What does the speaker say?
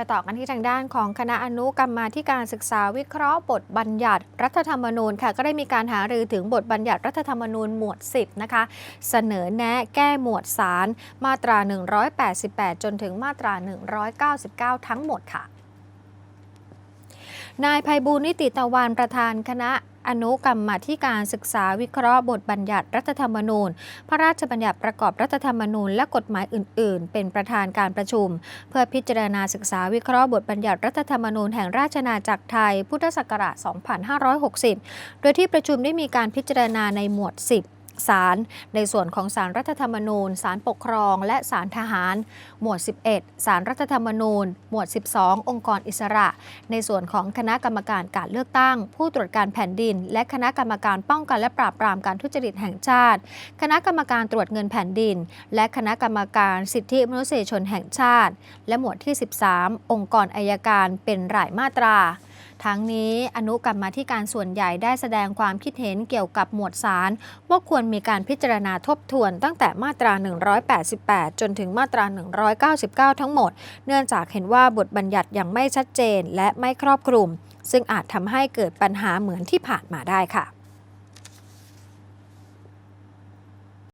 ไปต่อกันที่ทางด้านของคณะอนุกรรมาธิการศึกษาวิเคราะห์บทบัญญัติรัฐธรรมนูญค่ะก็ได้มีการหารือถึงบทบัญญัติรัฐธรรมนูญหมวด 10 นะคะ เสนอแนะแก้หมวดสารมาตรา 188 จนถึงมาตรา 199 ทั้งหมดค่ะนายภัยบูลนิติตะวันประธานคณะอนุกรรมธิการศึกษาวิเคราะห์บทบัญญัติรัฐธรรมนูญ พระราชบัญญัติประกอบรัฐธรรมนูญและกฎหมายอื่น ๆ เป็นประธานการประชุม เพื่อพิจารณาศึกษาวิเคราะห์บทบัญญัติรัฐธรรมนูญแห่งราชนาณาจักรไทย พุทธศักราช 2560 โดยที่ประชุมได้มีการพิจารณาในหมวด 10 ศาลในส่วนของศาลรัฐธรรมนูญศาลปกครอง และศาลทหาร หมวด 11ศาลรัฐธรรมนูญ หมวด 12 องค์กรอิสระ ในส่วนของคณะกรรมการการเลือกตั้ง ผู้ตรวจการแผ่นดิน และคณะกรรมการป้องกันและปราบปรามการทุจริตแห่งชาติ คณะกรรมการตรวจเงินแผ่นดิน และคณะกรรมการสิทธิมนุษยชนแห่งชาติ และหมวดที่ 13 องค์กรอายการเป็นรายมาตรา ทั้งนี้อนุกรรมาธิการส่วนใหญ่ได้แสดงความคิดเห็นเกี่ยวกับหมวดสาร ว่าควรมีการพิจารณาทบทวนตั้งแต่มาตรา 188 จนถึงมาตรา 199 ทั้งหมด เนื่องจากเห็นว่าบทบัญญัติยังไม่ชัดเจนและไม่ครอบคลุม ซึ่งอาจทำให้เกิดปัญหาเหมือนที่ผ่านมาได้ค่ะ